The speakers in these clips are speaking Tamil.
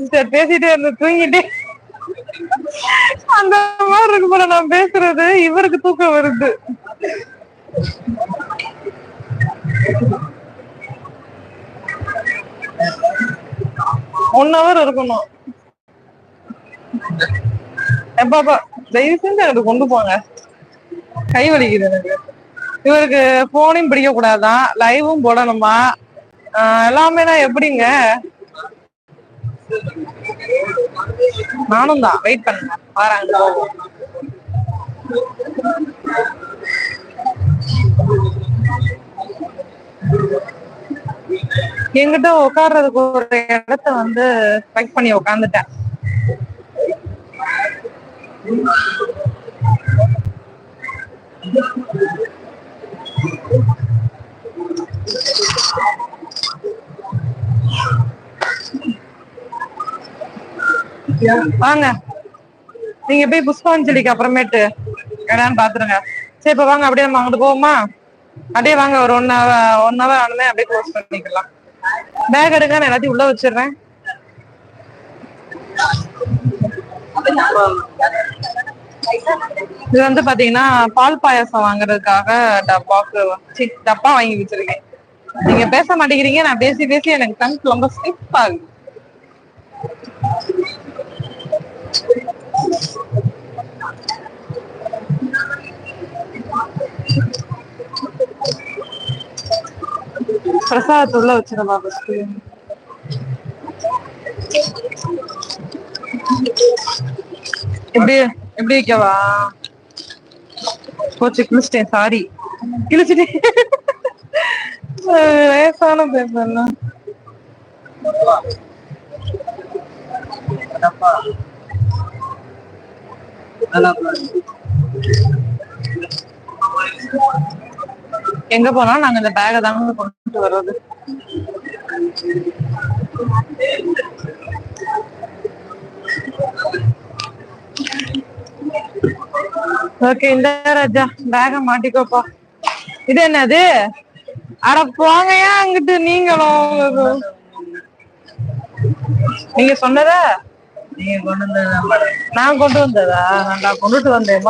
சிஸ்டர் பேசிட்டே இருந்து தூங்கிட்டே. அந்த மாதிரி இருக்கு போல நான் பேசுறது. இவருக்கு தூக்கம் வருது. ஒன் ஹவர் இருக்கணும். எப்பாப்பா தயவு செஞ்சு எனக்கு கொண்டு போங்க. கை வலிக்குது எனக்கு. இவருக்கு போனையும் பிடிக்க கூடாதான் லைவும் போடணுமா? ஆஹ் எல்லாமே நான் எப்படிங்க? நானும் தான் வெயிட் பண்ணுங்க வராங்க என்கிட்ட உட்கார்றதுக்கு ஒரு இடத்த வந்து செலக்ட் பண்ணி உட்காந்துட்டேன் வாங்க. நீங்க போய் புஷ்பாஞ்சலிக்கு அப்புறமேட்டு என்னன்னு பாத்துருங்க. சரி இப்ப வாங்க அப்படியே நம்ம அங்கிட்டு போவோமா? அப்படியே வாங்க ஒரு ஒன் ஹவர் ஒன் ஹவர் ஆனதே அப்படியே க்ளோஸ் பண்ணிக்கலாம். பேக் எடுங்க நான் எல்லாத்தையும் உள்ள வச்சிடுறேன். இது வந்து பாத்தீங்கன்னா பால் பாயாசம் வாங்குறதுக்காக டப்பாக்கு டப்பா வாங்கி வச்சிருக்கேன். நீங்க பேச மாட்டேங்கிறீங்க நான் பேசி பேசி எனக்கு கண் ரொம்ப ஸ்டிப் ஆகுது. பிரசாதத்தை உள்ள வச்சிருமா ஃபர்ஸ்ட் எப்படி எப்படி இருக்கவா போச்சு கிழிச்சிட்டேன் சாரி கிழிச்சிட்டேன் வயசான லேசான பேப்பர் எங்க போனாலும் நாங்க இந்த பேக தாங்க கொண்டு வர்றது. ஓகே இந்த ராஜா பேக மாட்டிக்கோப்பா. இது என்னது? அட போங்கயா அங்கிட்டு நீங்களும். நீங்க சொன்னதா? நீங்க கொண்டு வந்தது நான் கொண்டு வந்ததா? நான் கொண்டுட்டு வந்தேன்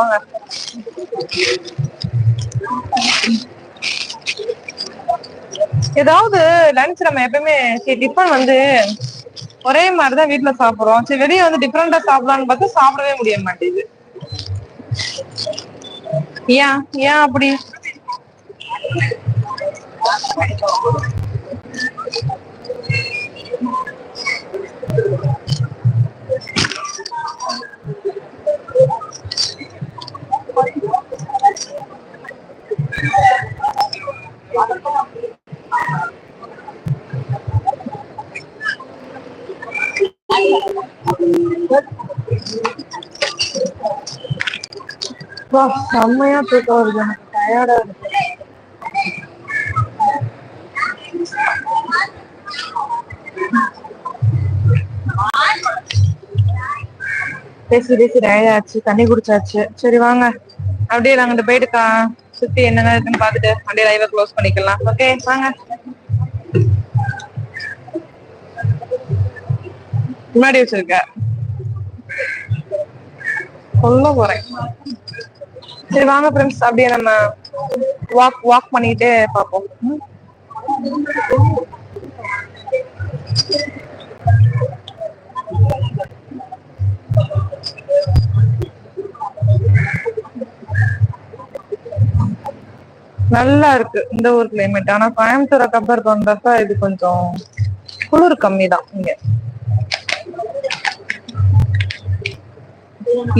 ஏதாவது லஞ்ச் நம்ம எப்பயுமே சரி டிஃபன் வந்து ஒரே மாதிரிதான் வீட்டுல சாப்பிடுறோம். சரி வெளியே வந்து டிஃப்ரெண்டா சாப்பிடலாம்னு பார்த்தா சாப்பிடவே முடிய மாட்டேங்குது. ஏன்? ஏன் அப்படி? வா செம்மையா தூக்கம் வருது. எனக்கு டயர்டா இருக்கு. பேசி பேசி டயர்ட் தண்ணி குடிச்சாச்சு. சரி வாங்க. அப்படியே நாங்கிட்ட போயிட்டுக்கா. சுத்தி என்னென்ன இருக்குன்னு பாத்துட்டு அப்படியே லைவ க்ளோஸ் பண்ணிக்கலாம். ஓகே வாங்க. முன்னாடி வச்சிருக்க. சொல்ல போறேன். சரி வாங்க ஃப்ரெண்ட்ஸ் அப்படியே நம்ம வாக் வாக் பண்ணிட்டே பார்ப்போம். நல்லா இருக்கு இந்த ஊர் கிளைமேட் ஆனா கோயம்புத்தூரை கம்பேர் பண்றப்ப இது கொஞ்சம் குளிர் கம்மி தான் இங்க.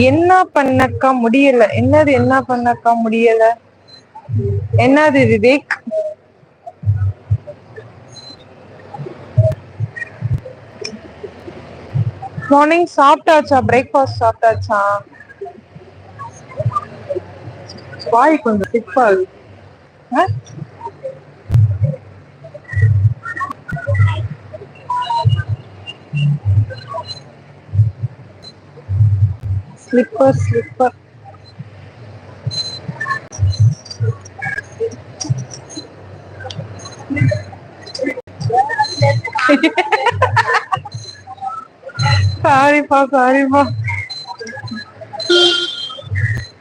என்ன பண்ணக்கா முடியல? என்னது என்ன பண்ணக்கா முடியல? என்னது விவேக்? மார்னிங் சாப்பிட்டாச்சா? பிரேக்ஃபாஸ்ட் சாப்பிட்டாச்சா? வாய் கொஞ்சம் சிப்பா sleeper sleeper sorry pa, sorry pa.